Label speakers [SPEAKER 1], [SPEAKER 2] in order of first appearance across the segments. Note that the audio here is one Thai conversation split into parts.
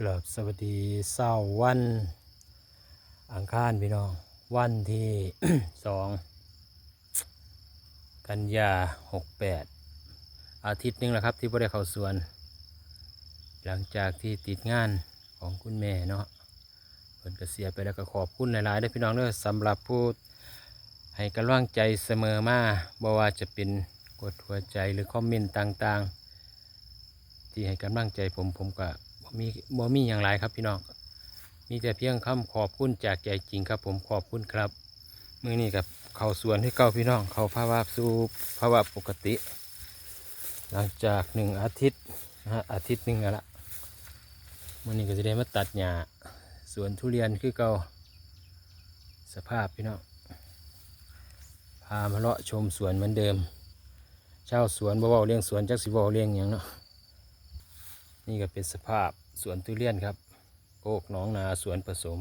[SPEAKER 1] กลับสวัสดีเศร้าวัน อังคารพี่น้อง วันที่สองกันยาหกแปดอาทิตย์หนึงแล้วครับที่บ่ได้เข้าสวน หลังจากที่ติดงานของคุณแม่เนาะเพิ่นก็เสียไปแล้วก็ขอบคุณหลายๆด้อพี่น้องเด้อสำหรับผู้ให้กำลังใจเสมอมาบ่ว่าจะเป็นกดหัวใจหรือคอมเมนต์ต่างๆ ที่ให้กำลังใจผมผมก็ มีบ่มีอย่างไรครับพี่น้อง มีแต่เพียงคำขอบคุณจากใจจริงครับ ผมขอบคุณครับมือนี้กับเข้าสวนให้เก้าพี่น้อง เข้าภาวะสู่ภาวะปกติ หลังจากหนึ่งอาทิตย์นะฮะอาทิตย์หนึ่งแล้วละมือนี้ก็จะได้มาตัดหญ้าสวนทุเรียนคือเก่าสภาพพี่น้องพามาเลาะชมสวนเหมือนเดิม เช่าสวนบ่เว้าเลี้ยงสวนจักสิเว้าเลี้ยงหยังเนาะนี่ก็เป็นสภาพ สวนทุเรียนครับโกกหนองนาสวนผสม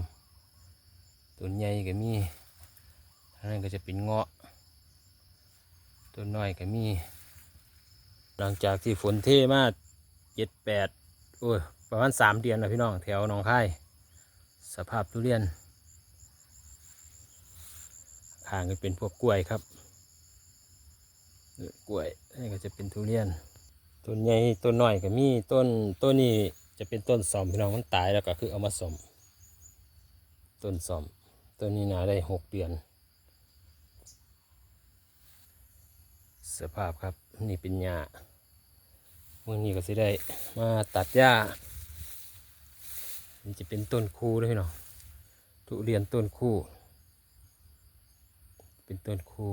[SPEAKER 1] ต้นใหญ่ก็มีอันนั้นก็จะเป็นเงาะต้นน้อยก็มี หลังจากที่ฝนเทมาเจ็ดแปดโอ้ยประมาณสามเดือนแล้วพี่น้องแถวหนองคายสภาพทุเรียนข้างก็เป็นพวกกล้วยครับเออกล้วยนี่ก็จะเป็นทุเรียนต้นใหญ่ต้นน้อยก็มีต้นต้นนี้ จะเป็นต้นสอมพี่น้องมันตายแล้วก็คือเอามาสมต้นสอมต้นนี้นาได้หกเดือน สภาพครับนี่เป็นหญ้าเมื่อนี้ก็จะได้มาตัดหญ้านี่จะเป็นต้นคูด้วยพี่น้องทุเรียนต้นคู่ เป็นต้นคู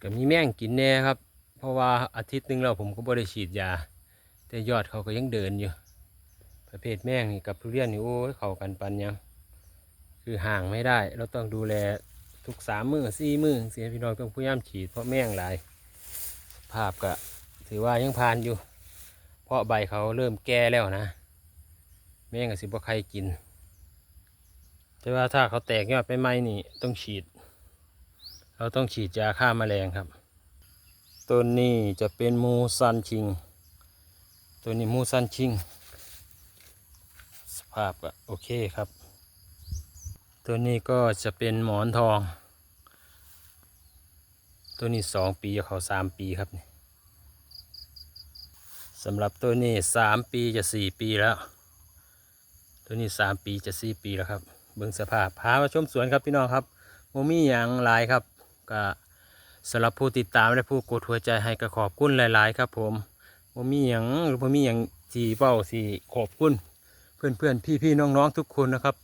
[SPEAKER 1] ก็มีแม่งกินแน่ครับ เพราะว่าอาทิตย์หนึงแล้วผมก็บ่ได้ฉีดยา แต่ยอดเขาก็ยังเดินอยู่ ประเภทแม่งนี่กับทุเรียนนี่โอ้ยเขากันปันยังคือห่างไม่ได้ เราต้องดูแลทุกสามมือสี่มือเสียพี่น้องต้องพยายามฉีดเพราะแม่งหลาย ภาพก็ถือว่ายังผ่านอยู่ เพราะใบเขาเริ่มแก่แล้วนะ แม่งก็สิบว่าใครกิน แต่ว่าถ้าเขาแตกยอดไปไหมนี่ต้องฉีด เราต้องฉีดยาฆ่าแมลงครับ ต้นนี้จะเป็นมูซันชิง ตัวนี้มูซันชิง สภาพก็โอเคครับ ตัวนี้ก็จะเป็นหมอนทอง ตัวนี้สองปีจะเขาสามปีครับนี่สำหรับตัวนี้สามปีจะสี่ปีแล้ว ตัวนี้สามปีจะสี่ปีแล้วครับ เบิ่งสภาพพามาชมสวนครับพี่น้องครับโมมี่อย่างหลายครับก็สำหรับผู้ติดตามและผู้กดหัวใจให้ก็ขอบคุณหลาย ๆ ครับผม ผมมีอย่างหรือผมมีอย่างสี่เป้าสี่ขอบคุณ เพื่อนเพื่อนพี่พี่น้องน้องทุกคนนะครับ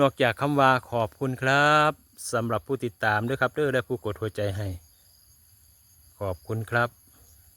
[SPEAKER 1] นอกจากคำว่าขอบคุณครับสำหรับผู้ติดตามด้วยครับเด้อและผู้กดหัวใจให้ ขอบคุณครับ